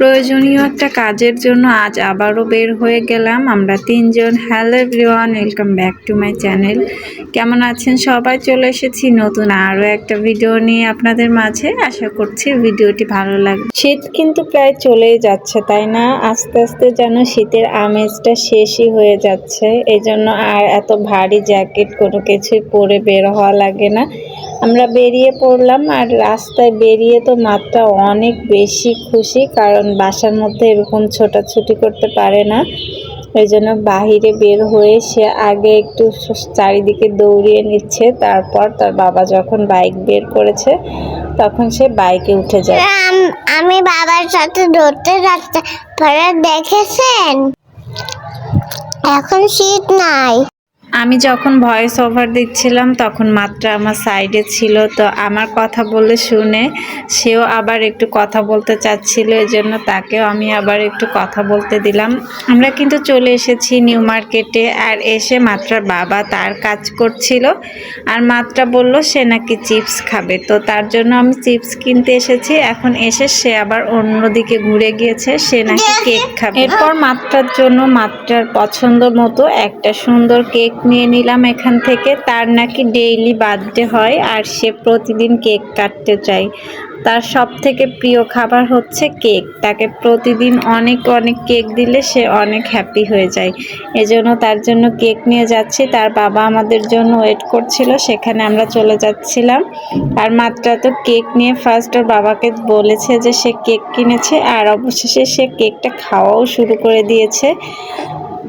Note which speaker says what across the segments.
Speaker 1: প্রয়োজনীয় একটা কাজের জন্য আজ আবারও বের হয়ে গেলাম। আমরা তিনজন। Hello everyone welcome back to my channel কেমন আছেন সবাই? চলে এসেছি নতুন আরও একটা ভিডিও নিয়ে আপনাদের মাঝে। আশা করছি ভিডিওটি ভালো লাগবে। শীত কিন্তু প্রায় চলেই যাচ্ছে, তাই না? আস্তে আস্তে যেন শীতের আমেজটা শেষই হয়ে যাচ্ছে। এই জন্য আর এত ভারী জ্যাকেট কোনো কিছুই পরে বের হওয়া লাগে না। আমরা বেরিয়ে পড়লাম আর রাস্তায় বেরিয়ে তো মাত্রা অনেক বেশি খুশি, কারণ বাসার মধ্যে এরকম ছোটাছুটি করতে পারে না। এই জন্য বাহিরে বের হয়ে সে আগে একটু চারিদিকে দৌড়িয়ে নিচ্ছে, তারপর তার বাবা যখন বাইক বের করেছে, তখন সে বাইকে উঠে যায়।
Speaker 2: আমি বাবার সাথে ধরতে যাচ্ছি দেখেছেন? এখন শীত নাই।
Speaker 1: আমি যখন ভয়েস ওভার দিচ্ছিলাম তখন মাত্রা আমার সাইডে ছিল। তো আমার কথা বলে শুনে সেও আবার একটু কথা বলতে চাচ্ছিল এই জন্য তাকেও আমি আবার একটু কথা বলতে দিলাম। আমরা কিন্তু চলে এসেছি নিউ মার্কেটে আর এসে মাত্রার বাবা তার কাজ করছিল। আর মাত্রা বলল সে নাকি চিপস খাবে। তো তার জন্য আমি চিপস কিনতে এসেছি। এখন এসে সে আবার অন্যদিকে ঘুরে গিয়েছে। সে নাকি কেক খাবে। এরপর মাত্রার জন্য মাত্রার পছন্দ মতো একটা সুন্দর কেক নিয়ে নিলাম এখান থেকে। তার নাকি ডেইলি বার্থডে হয় আর সে প্রতিদিন কেক কাটতে চায়। তার সব থেকে প্রিয় খাবার হচ্ছে কেক তাকে প্রতিদিন অনেক অনেক কেক দিলে সে অনেক হ্যাপি হয়ে যায়। এজন্য তার জন্য কেক নিয়ে যাচ্ছি। তার বাবা আমাদের জন্য ওয়েট করছিল, সেখানে আমরা চলে যাচ্ছিলাম। আর মাত্রা তো কেক নিয়ে ফার্স্ট ওর বাবাকে বলেছে যে সে কেক কিনেছে, আর অবশেষে সে কেকটা খাওয়াও শুরু করে দিয়েছে।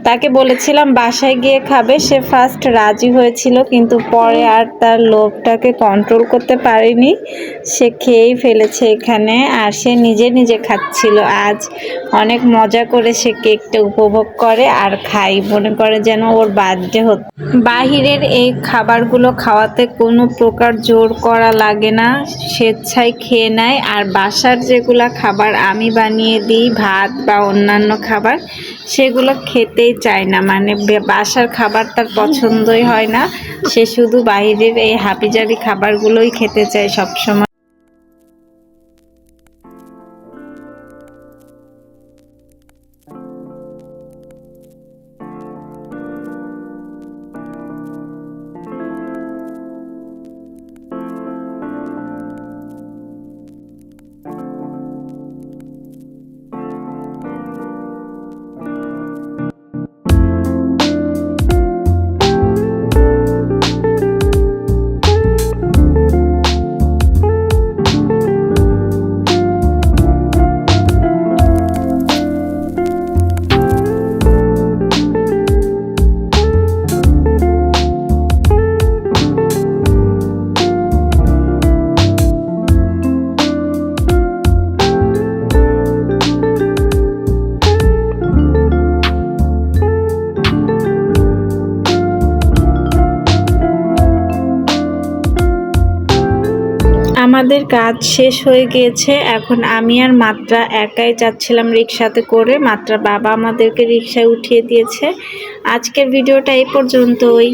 Speaker 1: তাকে বলেছিলাম, বাসায় গিয়ে খাবে। সে ফার্স্ট রাজি হয়েছিল, কিন্তু পরে আর তার লোভটাকে কন্ট্রোল করতে পারেনি। সে খেয়েই ফেলেছে এখানে, আর সে নিজে নিজে খাচ্ছিল। আজ অনেক মজা করে সে কেকটা উপভোগ করে আর খাই মনে করে যেন ওর বার্থডে হতো। বাহিরের এই খাবারগুলো খাওয়াতে কোনো প্রকার জোর করা লাগে না। স্বেচ্ছায় খেয়ে নেয়। আর বাসার যেগুলা খাবার আমি বানিয়ে দিই, ভাত বা অন্যান্য খাবার, সেগুলো খেতেই চায় না। মানে বাসার খাবার তার পছন্দই হয় না। সে শুধু বাইরের এই হাবিজাবি খাবারগুলোই খেতে চায় সবসময়। আমাদের কাজ শেষ হয়ে গিয়েছে। এখন আমি আর মাত্রা একাই যাচ্ছিলাম রিক্সাতে করে। মাত্রা বাবা আমাদেরকে রিক্সায় উঠিয়ে দিয়েছে। আজকের ভিডিওটা এই পর্যন্তই।